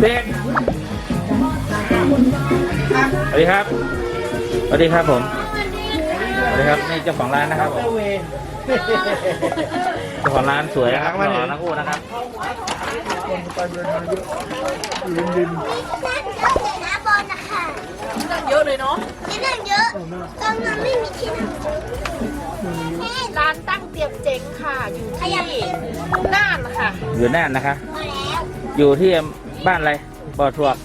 เด็กสวัสดีครับ สวัสดีครับผม สวัสดีครับนี่เจ้าของร้านนะครับผมเจ้าของร้านสวยครับหล่อนะคู่นะครับนะบอลนะคะนั่งเยอะเลยเนาะนี่นั่งเยอะตอนนั้นไม่มีที่นั่งร้านตั้งเตียบเจ๋ง อยู่น่านนะคะพอแล้วอยู่ที่บ้านอะไรบ่อทวก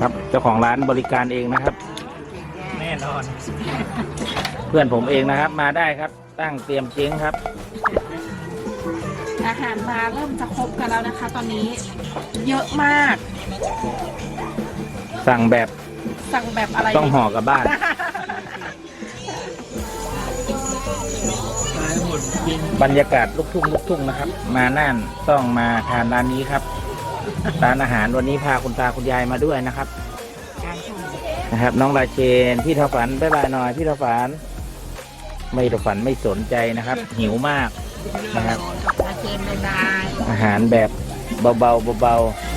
ครับเจ้าของร้านบริการเองนะครับ แน่นอน เพื่อนผมเองนะครับ มาได้ครับ ตั้งเตรียมเจ๊งครับ อาหารมาเริ่มจะครบกันแล้วนะคะ ตอนนี้เยอะมาก สั่งแบบ สั่งแบบอะไรต้องห่อกลับบ้าน บรรยากาศลูกทุ่งลูกทุ่งนะครับ มาน่านต้องมาทานร้านนี้ครับร้านอาหารวันนี้พาคุณตาคุณยายมาด้วยนะครับ นะครับ น้องราเชนพี่ทอฝันบ๊ายบายหน่อยพี่ทอฝัน ไม่ทอฝันไม่สนใจนะครับ หิวมากนะครับ อาเจนเลยนายอาหารแบบเบาๆเบาๆ